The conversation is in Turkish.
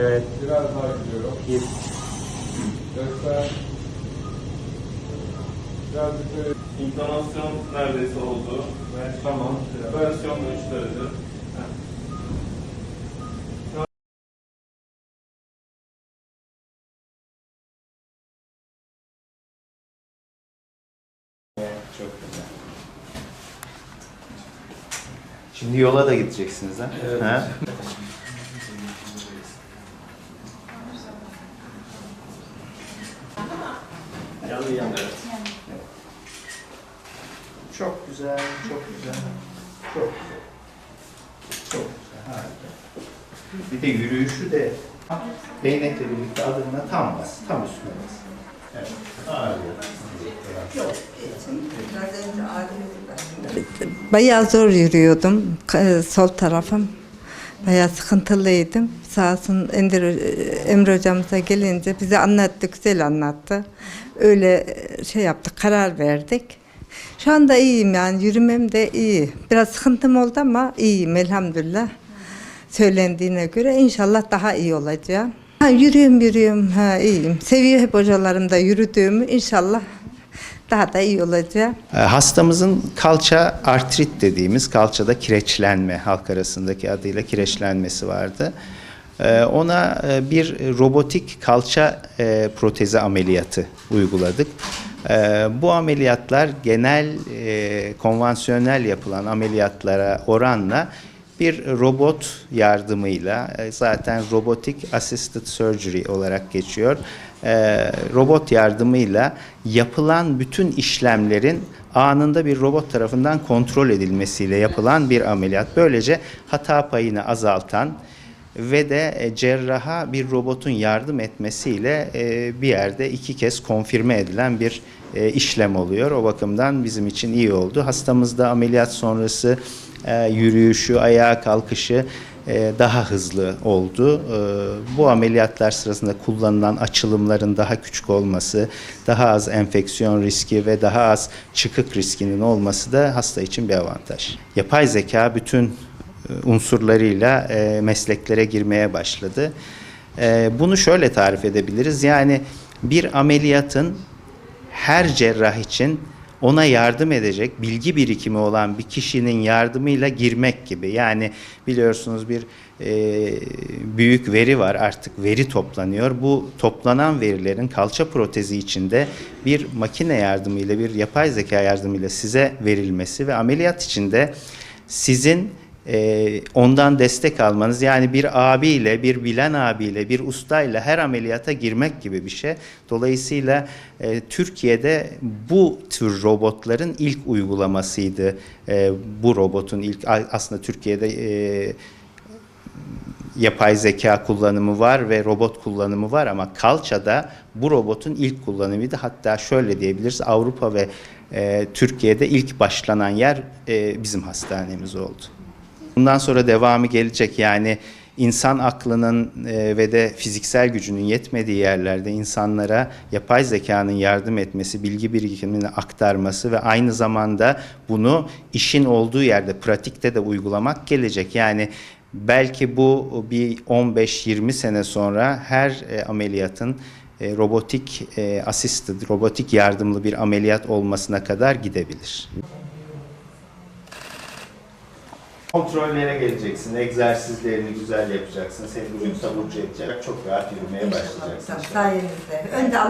Evet. Biraz daha gidiyorum. Gir. Göster. Birazcık böyle İntonasyon neredeyse oldu. Ve tamam. Versiyon da 3 derece. Çok güzel. Şimdi yola da gideceksiniz ha? Evet. ha? Yanı yan evet. Çok güzel, çok güzel. Çok güzel. Çok güzel, harika. Bir de yürüyüşü de değnekle birlikte adımına tam bas, tam üstüne bas. Evet. Bayağı zor yürüyordum. Sol tarafım. Bayağı sıkıntılıydım. Sağ olsun Ender, Emre hocamıza gelince bize anlattı, güzel anlattı. Öyle e, şey yaptık, karar verdik. Şu anda iyiyim yani, yürümem de iyi. Biraz sıkıntım oldu ama iyiyim elhamdülillah. Söylendiğine göre inşallah daha iyi olacağım. Ha, yürüyorum yürüyorum, ha, iyiyim. Seviyor hep hocalarım da yürüdüğümü. İnşallah daha da iyi olacağım. E, Hastamızın kalça artrit dediğimiz kalçada kireçlenme halk arasındaki adıyla kireçlenmesi vardı. E, Ona e, bir robotik kalça e, protezi ameliyatı uyguladık. E, Bu ameliyatlar genel e, konvansiyonel yapılan ameliyatlara oranla bir robot yardımıyla zaten robotic assisted surgery olarak geçiyor. E, robot yardımıyla yapılan bütün işlemlerin anında bir robot tarafından kontrol edilmesiyle yapılan bir ameliyat. Böylece hata payını azaltan ve de e, cerraha bir robotun yardım etmesiyle e, bir yerde iki kez konfirme edilen bir e, işlem oluyor. O bakımdan bizim için iyi oldu. Hastamızda ameliyat sonrası yürüyüşü, ayağa kalkışı daha hızlı oldu. Bu ameliyatlar sırasında kullanılan açılımların daha küçük olması, daha az enfeksiyon riski ve daha az çıkık riskinin olması da hasta için bir avantaj. Yapay zeka bütün unsurlarıyla e, mesleklere girmeye başladı. E, Bunu şöyle tarif edebiliriz. Yani bir ameliyatın her cerrah için ona yardım edecek bilgi birikimi olan bir kişinin yardımıyla girmek gibi. Yani biliyorsunuz bir e, büyük veri var artık veri toplanıyor. Bu toplanan verilerin kalça protezi içinde bir makine yardımıyla bir yapay zeka yardımıyla size verilmesi ve ameliyat içinde sizin e, ondan destek almanız yani bir abiyle, bir bilen abiyle, bir ustayla her ameliyata girmek gibi bir şey. Dolayısıyla e, Türkiye'de bu tür robotların ilk uygulamasıydı. E, bu robotun ilk aslında Türkiye'de e, yapay zeka kullanımı var ve robot kullanımı var ama kalçada bu robotun ilk kullanımıydı. Hatta şöyle diyebiliriz Avrupa ve e, Türkiye'de ilk başlanan yer e, bizim hastanemiz oldu. Bundan sonra devamı gelecek yani insan aklının e, ve de fiziksel gücünün yetmediği yerlerde insanlara yapay zekanın yardım etmesi, bilgi birikimini aktarması ve aynı zamanda bunu işin olduğu yerde pratikte de uygulamak gelecek. Yani belki bu bir 15-20 sene sonra her e, ameliyatın e, robotik assisted, robotik yardımlı bir ameliyat olmasına kadar gidebilir. Kontrollere geleceksin, egzersizlerini güzel yapacaksın, seni vücut taburcu edecek, çok rahat yürümeye başlayacaksın. Sayenizde. Önde Allah